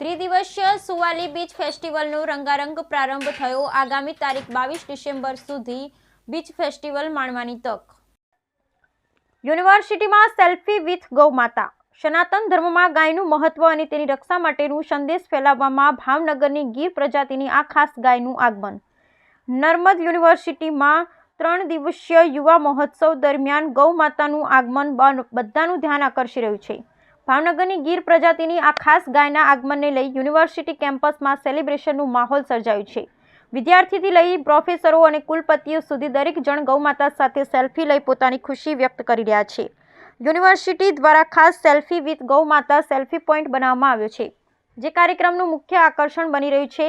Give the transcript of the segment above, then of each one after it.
ત્રિદિવસીય સુવાલી બીચ ફેસ્ટિવલનો રંગારંગ પ્રારંભ થયો આગામી તારીખ બાવીસ ડિસેમ્બર સુધી બીચ ફેસ્ટિવલ માણવાની તક. યુનિવર્સિટીમાં સેલ્ફી વિથ ગૌ માતા સનાતન ધર્મમાં ગાયનું મહત્વ અને તેની રક્ષા માટેનું સંદેશ ફેલાવવામાં ભાવનગરની ગીર પ્રજાતિની આ ખાસ ગાયનું આગમન. નર્મદ યુનિવર્સિટીમાં ત્રણ દિવસીય યુવા મહોત્સવ દરમિયાન ગૌ માતાનું આગમન બધાનું ધ્યાન આકર્ષી રહ્યું છે. ભાવનગરની ગીર પ્રજાતિની આ ખાસ ગાયના આગમનને લઈ યુનિવર્સિટી કેમ્પસમાં સેલિબ્રેશનનું માહોલ સર્જાયું છે. વિદ્યાર્થીથી લઈ પ્રોફેસરો અને કુલપતિઓ સુધી દરેક જણ ગૌમાતા સાથે સેલ્ફી લઈ પોતાની ખુશી વ્યક્ત કરી રહ્યા છે. યુનિવર્સિટી દ્વારા ખાસ સેલ્ફી વિથ ગૌમાતા સેલ્ફી પોઈન્ટ બનાવવામાં આવ્યો છે, જે કાર્યક્રમનું મુખ્ય આકર્ષણ બની રહ્યું છે.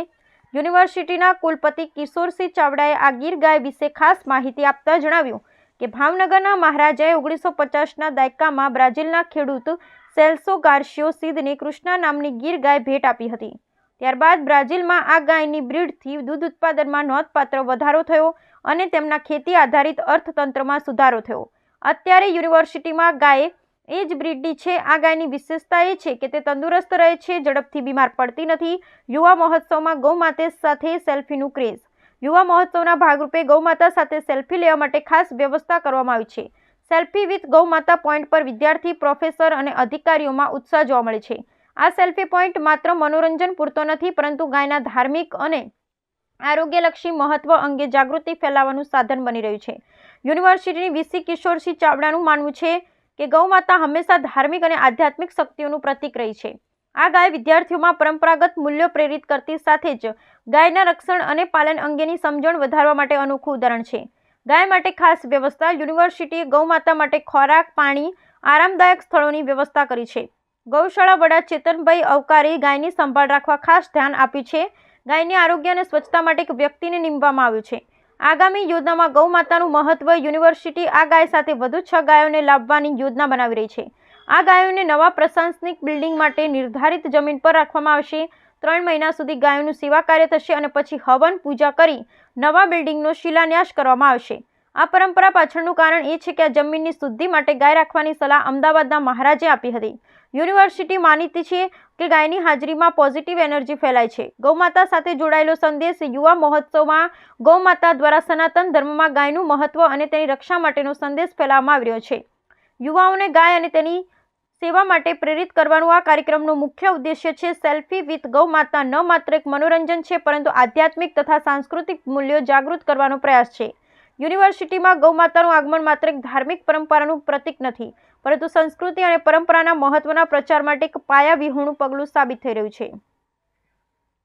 યુનિવર્સિટીના કુલપતિ કિશોરસિંહ ચાવડાએ આ ગીર ગાય વિશે ખાસ માહિતી આપતા જણાવ્યું કે ભાવનગરના મહારાજાએ ઓગણીસો પચાસના દાયકામાં બ્રાઝિલના ખેડૂત સેલ્સો ગાર્શિયો સિદને કૃષ્ણા નામની ગીર ગાય ભેટ આપી હતી. ત્યારબાદ બ્રાઝિલમાં આ ગાયની બ્રીડથી દૂધ ઉત્પાદનમાં નોંધપાત્ર વધારો થયો અને તેમના ખેતી આધારિત અર્થતંત્રમાં સુધારો થયો. અત્યારે યુનિવર્સિટીમાં ગાય એ જ બ્રીડની છે. આ ગાયની વિશેષતા એ છે કે તે તંદુરસ્ત રહે છે, ઝડપથી બીમાર પડતી નથી. યુવા મહોત્સવમાં ગૌમાતે સાથે સેલ્ફીનું ક્રેઝ. યુવા મહોત્સવના ભાગરૂપે ગૌમાતા સાથે સેલ્ફી લેવા માટે ખાસ વ્યવસ્થા કરવામાં આવી છે. સેલ્ફી વિથ ગૌમાતા પોઈન્ટ પર વિદ્યાર્થી, પ્રોફેસર અને અધિકારીઓમાં ઉત્સાહ જોવા મળે છે. આ સેલ્ફી પોઈન્ટ માત્ર મનોરંજન પૂરતો નથી, પરંતુ ગાયના ધાર્મિક અને આરોગ્યલક્ષી મહત્વ અંગે જાગૃતિ ફેલાવવાનું સાધન બની રહ્યું છે. યુનિવર્સિટીની વીસી કિશોરસિંહ ચાવડાનું માનવું છે કે ગૌમાતા હંમેશા ધાર્મિક અને આધ્યાત્મિક શક્તિઓનું પ્રતીક રહી છે. આ ગાય વિદ્યાર્થીઓમાં પરંપરાગત મૂલ્યો પ્રેરિત કરતી સાથે જ ગાયના રક્ષણ અને પાલન અંગેની સમજણ વધારવા માટે અનોખું ઉદાહરણ છે. ગાય માટે ખાસ વ્યવસ્થા યુનિવર્સિટીએ ગૌમાતા માટે ખોરાક, પાણી, આરામદાયક સ્થળોની વ્યવસ્થા કરી છે. ગૌશાળા વડા ચેતનભાઈ અવકારે ગાયની સંભાળ રાખવા ખાસ ધ્યાન આપ્યું છે. ગાયની આરોગ્ય અને સ્વચ્છતા માટે એક વ્યક્તિને નીમવામાં આવ્યું છે. આગામી યોજનામાં ગૌમાતાનું મહત્વ યુનિવર્સિટી આ ગાય સાથે વધુ છ ગાયોને લાવવાની યોજના બનાવી રહી છે. આ ગાયોને નવા પ્રશાસનિક બિલ્ડિંગ માટે નિર્ધારિત જમીન પર રાખવામાં આવશે. ત્રણ મહિના સુધી ગાયોનું સેવા કાર્ય થશે અને પછી હવન પૂજા કરી નવા બિલ્ડિંગનો શિલાન્યાસ કરવામાં આવશે. આ પરંપરા પાછળનું કારણ એ છે કે આ જમીનની શુદ્ધિ માટે ગાય રાખવાની સલાહ અમદાવાદના મહારાજે આપી હતી. યુનિવર્સિટી માનીતી છે કે ગાયની હાજરીમાં પોઝિટિવ એનર્જી ફેલાય છે. ગૌમાતા સાથે જોડાયેલો સંદેશ યુવા મહોત્સવમાં ગૌમાતા દ્વારા સનાતન ધર્મમાં ગાયનું મહત્વ અને તેની રક્ષા માટેનો સંદેશ ફેલાવવામાં આવ્યો છે. યુવાઓને ગાય અને તેની સેવા માટે પ્રેરિત કરવાનું આ કાર્યક્રમનો મુખ્ય ઉદ્દેશ્ય છે સેલ્ફી વિથ ગૌમાતા. ન માત્ર એક મનોરંજન છે, પરંતુ આધ્યાત્મિક તથા સાંસ્કૃતિક મૂલ્યો જાગૃત કરવાનો પ્રયાસ છે. યુનિવર્સિટીમાં ગૌમાતાનું આગમન માત્ર એક ધાર્મિક પરંપરાનું પ્રતીક નથી, પરંતુ સંસ્કૃતિ અને પરંપરાના મહત્વના પ્રચાર માટે એક પાયાવિહોણું પગલું સાબિત થઈ રહ્યું છે.